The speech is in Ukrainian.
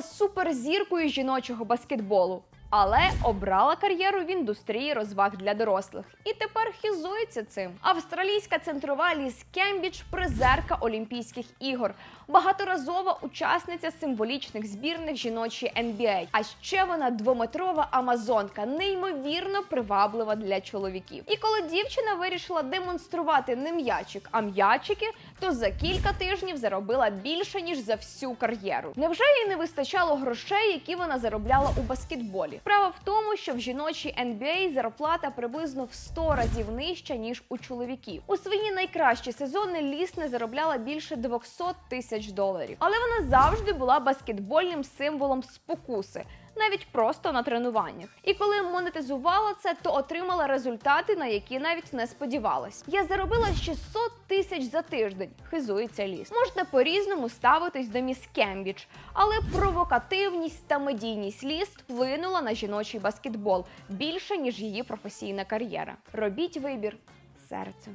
стала суперзіркою жіночого баскетболу. Але обрала кар'єру в індустрії розваг для дорослих і тепер хізується цим. Австралійська центрова Ліз Кембідж призерка Олімпійських ігор, багаторазова учасниця символічних збірних жіночої NBA. А ще вона двометрова амазонка, неймовірно приваблива для чоловіків. І коли дівчина вирішила демонструвати не м'ячик, а м'ячики, то за кілька тижнів заробила більше ніж за всю кар'єру. Невже їй не вистачало грошей, які вона заробляла у баскетболі? Справа в тому, що в жіночій NBA зарплата приблизно в 100 разів нижча ніж у чоловіків. У свої найкращі сезони Ліс не заробляла більше 200 тисяч доларів, але вона завжди була баскетбольним символом спокуси. Навіть просто на тренуваннях. І коли монетизувала це, то отримала результати, на які навіть не сподівалась. Я заробила 600 тисяч за тиждень, хизується ліс. Можна по-різному ставитись до міс Кембідж, але провокативність та медійність ліс вплинула на жіночий баскетбол більше ніж її професійна кар'єра. Робіть вибір серцем.